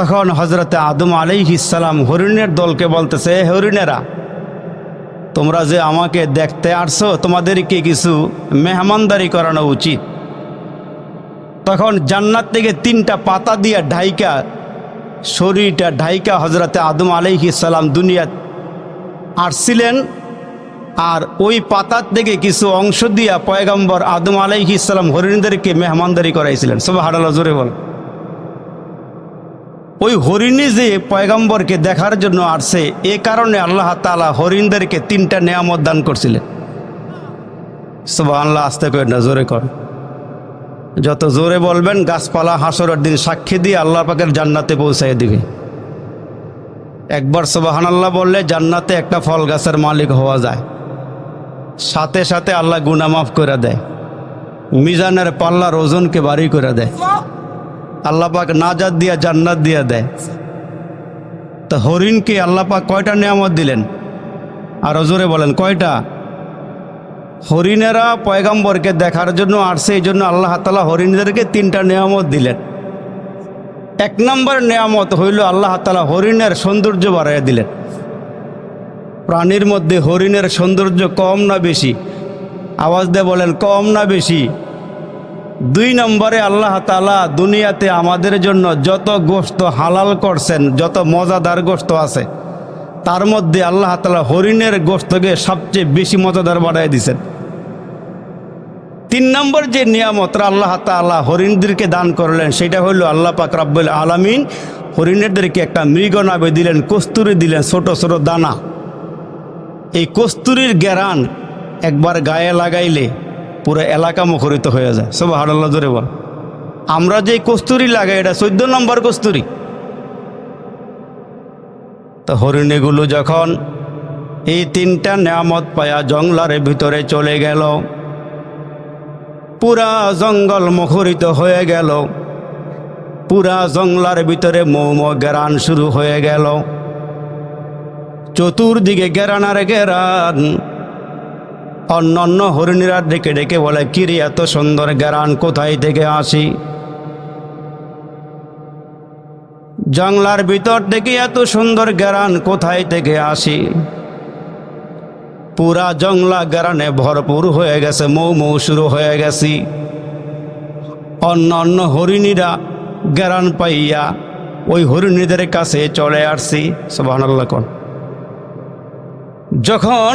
তখন হজরতে আদম আলাইহিসাল্লাম হরিণের দলকে বলতেছে, "হে হরিণেরা, তোমরা যে আমাকে দেখতে আসছো, তোমাদেরকে কিছু মেহমানদারি করানো উচিত। তখন জান্নাত থেকে তিনটা পাতা দিয়ে ঢাইকা, শরীরটা ঢাইকা হজরতে আদম আলাইহিসাল্লাম দুনিয়া আসছিলেন আর ওই পাতার থেকে কিছু অংশ দিয়া পয়গম্বর আদম আলাইহিসাল্লাম হরিণদেরকে মেহমানদারি করাইছিলেন। সব হাডালা জোরে বল। ওই হরিণী যে পয়গম্বরকে দেখার জন্য আসছে, এ কারণে আল্লাহ তালা হরিণদেরকে তিনটা নিয়ামত দান করছিলেন। সব আল্লাহ আসতে করে না, জোরে কর। যত জোরে বলবেন, গাছপালা, হাসরের দিন সাক্ষী দিয়ে আল্লাহ পাকের জান্নাতে পৌঁছাই দিবে। একবার সবাহান আল্লাহ বললে জান্নাতে একটা ফল গাছের মালিক হওয়া যায়। সাথে সাথে আল্লাহ গুনা মাফ করে দেয়। মিজানের পাল্লার ওজনকে বাড়ি করে দেয়। আল্লাহ পাক নাজাদ দিয়া জান্নাত দিয়া দেয়। তো হরিণকে আল্লাহ পাক কয়টা নিয়ামত দিলেন? আর জোরে বলেন, কয়টা? হরিণেরা পয়গাম্বরকে দেখার জন্য আসছে এই জন্য আল্লাহ তালা হরিণদেরকে তিনটা নিয়ামত দিলেন। এক নম্বর নিয়ামত হইল আল্লাহ তালা হরিণের সৌন্দর্য বাড়াইয়া দিলেন। প্রাণীর মধ্যে হরিণের সৌন্দর্য কম না বেশি? আওয়াজ দিয়ে বলেন, কম না বেশি। দুই নম্বরে আল্লাহ তালা দুনিয়াতে আমাদের জন্য যত গোস্ত হালাল করছেন, যত মজাদার গোস্ত আছে, তার মধ্যে আল্লাহ তালা হরিণের গোস্তকে সবচেয়ে বেশি মজাদার বাড়াই দিছেন তিন নম্বর যে নিয়ামতরা আল্লাহ তালা হরিণদেরকে দান করলেন, সেটা হলো আল্লাহ পাক রাব্বুল আলামিন হরিণেরদেরকে একটা মৃগ নাবে দিলেন, কস্তুরি দিলেন, ছোট ছোট দানা। এই কস্তুরির গ্যারান একবার গায়ে লাগাইলে পুরো এলাকা মুখরিত হয়ে যায়। সব হাডাল্লা ধরে বল। আমরা যে কস্তুরি লাগাই, এটা চোদ্দ নম্বর কস্তুরি। তো হরিণেগুলো যখন এই তিনটা নিয়ামত পায়া জংলার ভিতরে চলে গেল, পুরা জঙ্গল মুখরিত হয়ে গেল, পুরা জঙ্গলার ভিতরে মৌম গেরান শুরু হয়ে গেল, চতুর্দিকে গেরান আর গেরান অন্য অন্য হরিণীরা ডেকে ডেকে বলে কিরে এত সুন্দর গেরান কোথায় থেকে আসি? জংলার ভিতর থেকে এত সুন্দর গেরান কোথায় থেকে আসি? পুরা জংলা গেরানে ভরপুর হয়ে গেছে, মৌ মৌ শুরু হয়ে গেছি। অন্য অন্য হরিণীরা গেরান পাইয়া ওই হরিণীদের কাছে চলে আসছি। সবাহ যখন